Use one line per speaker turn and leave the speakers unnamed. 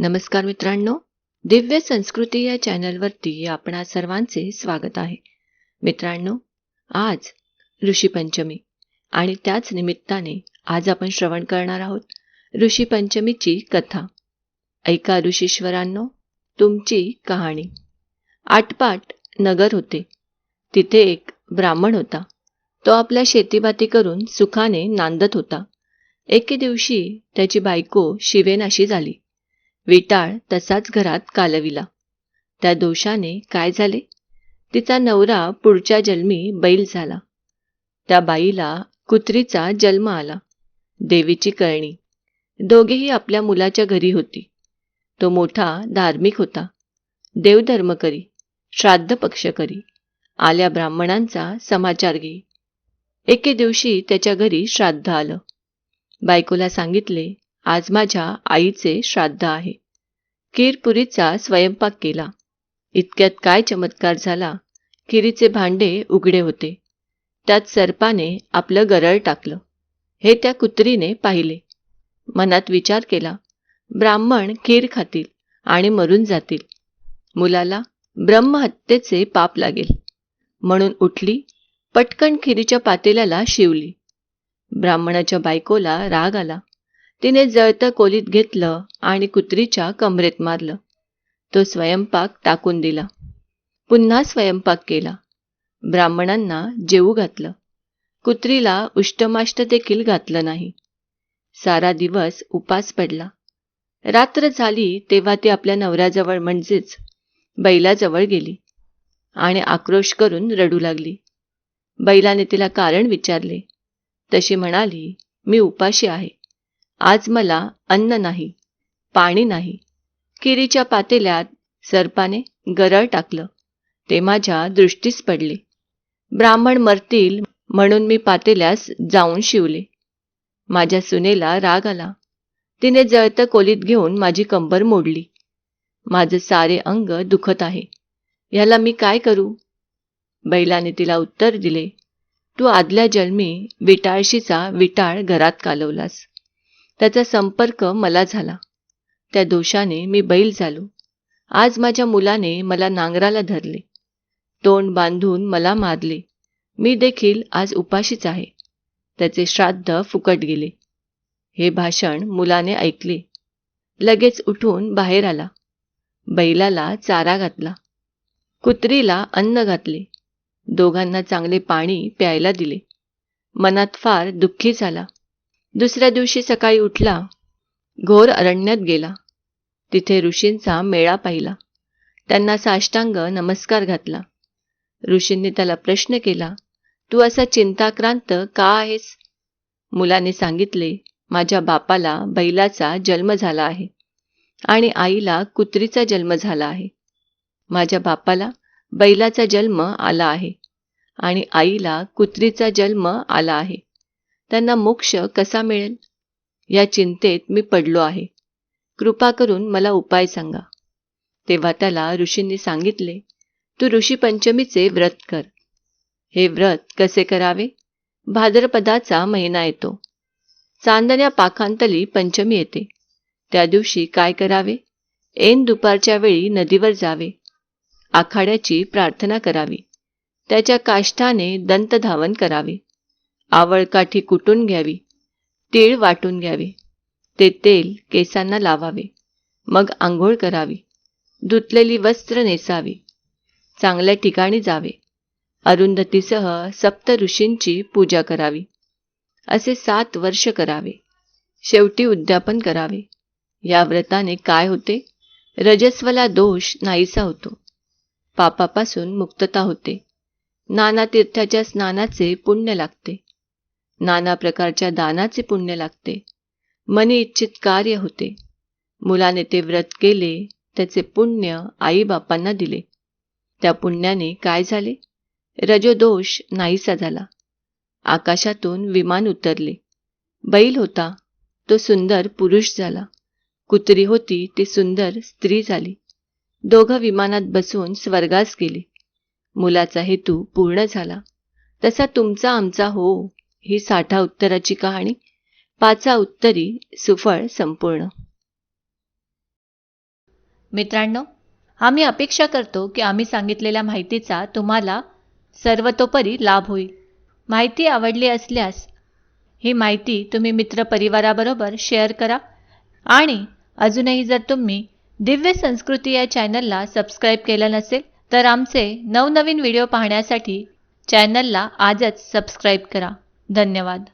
नमस्कार मित्रांनो दिव्य संस्कृती या चॅनलवरती आपणा सर्वांचे स्वागत आहे. मित्रांनो आज ऋषीपंचमी आणि त्याच निमित्ताने आज आपण श्रवण करणार आहोत ऋषीपंचमीची कथा. ऐका ऋषीश्वरांनो तुमची कहाणी. आटपाट नगर होते. तिथे एक ब्राह्मण होता. तो आपल्या शेतीबाती करून सुखाने नांदत होता. एके दिवशी त्याची बायको शिवेनाशी झाली. विटाळ तसाच घरात कालविला. त्या दोषाने काय झाले? तिचा नवरा पुढच्या जन्मी बैल झाला. त्या बाईला कुत्रीचा जन्म आला. देवीची कळणी. दोघेही आपल्या मुलाच्या घरी होती. तो मोठा धार्मिक होता. देवधर्म करी श्राद्ध पक्ष करी आल्या ब्राह्मणांचा समाचार घे. एके दिवशी त्याच्या घरी श्राद्ध आलं. बायकोला सांगितले आज माझ्या आईचे श्राद्ध आहे. खीरपुरीचा स्वयंपाक केला. इतक्यात काय चमत्कार झाला. खिरीचे भांडे उघडे होते. त्यात सर्पाने आपलं गरळ टाकलं. हे त्या कुत्रीने पाहिले. मनात विचार केला. ब्राह्मण खीर खातील आणि मरून जातील. मुलाला ब्रह्महत्येचे पाप लागेल. म्हणून उठली पटकन खिरीच्या पातेल्याला शिवली. ब्राह्मणाच्या बायकोला राग आला. तिने जळतं कोलीत घेतलं आणि कुत्रीच्या कमरेत मारलं. तो स्वयंपाक टाकून दिला. पुन्हा स्वयंपाक केला. ब्राह्मणांना जेवू घातलं. कुत्रीला उष्टमाष्ट देखील घातलं नाही. सारा दिवस उपास पडला. रात्र झाली तेव्हा ती आपल्या नवऱ्याजवळ म्हणजेच बैलाजवळ गेली आणि आक्रोश करून रडू लागली. बैलाने तिला कारण विचारले. तशी म्हणाली मी उपाशी आहे. आज मला अन्न नाही पाणी नाही. किरीच्या पातेल्यात सर्पाने गरळ टाकलं. ते माझ्या दृष्टीस पडले. ब्राह्मण मरतील म्हणून मी पातेल्यास जाऊन शिवले. माझ्या सुनेला राग आला. तिने जळतं कोलीत घेऊन माझी कंबर मोडली. माझं सारे अंग दुखत आहे. ह्याला मी काय करू? बैलाने तिला उत्तर दिले. तू आदल्या जन्मी विटाळशीचा विटाळ घरात कालवलास. त्याचा संपर्क मला झाला. त्या दोषाने मी बैल झालो. आज माझ्या मुलाने मला नांगराला धरले. तोंड बांधून मला मारले. मी देखील आज उपाशीच आहे. त्याचे श्राद्ध फुकट गेले. हे भाषण मुलाने ऐकले. लगेच उठून बाहेर आला. बैलाला चारा घातला. कुत्रीला अन्न घातले. दोघांना चांगले पाणी प्यायला दिले. मनात फार दुःखी झाला. दुसऱ्या दिवशी सकाळी उठला. घोर अरण्यात गेला. तिथे ऋषींचा मेळा पाहिला. त्यांना साष्टांग नमस्कार घातला. ऋषींनी त्याला प्रश्न केला तू असा चिंताक्रांत का आहेस? मुलाने सांगितले माझ्या बापाला बैलाचा जन्म झाला आहे आणि आईला कुत्रीचा जन्म झाला आहे. माझ्या बापाला बैलाचा जन्म आला आहे आणि आईला कुत्रीचा जन्म आला आहे. त्यांना मोक्ष कसा मिळेल? या चिंतेत मी पडलो आहे. कृपा करून मला उपाय सांगा. तेव्हा त्याला ऋषींनी सांगितले तू ऋषी पंचमीचे व्रत कर. हे व्रत कसे करावे? भाद्रपदाचा महिना येतो. चांदण्या पाखांतली पंचमी येते. त्या दिवशी काय करावे? ऐन दुपारच्या वेळी नदीवर जावे. आखाड्याची प्रार्थना करावी. त्याच्या काष्ठाने दंतधावन करावे. आवळकाठी कुटून घ्यावी. तीळ वाटून घ्यावे. ते तेल केसांना लावावे. मग आंघोळ करावी. धुतलेली वस्त्र नेसावी. चांगल्या ठिकाणी जावे. अरुंधतीसह सप्त ऋषींची पूजा करावी. असे सात वर्ष करावे. शेवटी उद्यापन करावे. या व्रताने काय होते? रजस्वला दोष नाहीसा होतो. पापापासून मुक्तता होते. नाना तीर्थाच्या स्नानाचे पुण्य लागते. नाना प्रकारच्या दानाचे पुण्य लागते. मनी इच्छित कार्य होते. मुलाने ते व्रत केले त्याचे पुण्य आईबापांना दिले. त्या पुण्याने काय झाले? रजोदोष नाहीसा झाला. आकाशातून विमान उतरले. बैल होता. तो सुंदर पुरुष झाला. कुत्री होती ती सुंदर स्त्री झाली. दोघं विमानात बसून स्वर्गास गेले. मुलाचा हेतू पूर्ण झाला. तसा तुमचा आमचा हो. ही साठा उत्तराची कहाणी. पाचा उत्तरी सुफळ संपूर्ण. मित्रांनो आम्ही अपेक्षा करतो की आम्ही सांगितलेल्या माहितीचा तुम्हाला सर्वतोपरी लाभ होईल. माहिती आवडली असल्यास ही माहिती तुम्ही मित्रपरिवाराबरोबर शेअर करा आणि अजूनही जर तुम्ही दिव्य संस्कृती या चॅनलला सबस्क्राईब केलं नसेल तर आमचे नवनवीन व्हिडिओ पाहण्यासाठी चॅनलला आजच सबस्क्राईब करा. धन्यवाद.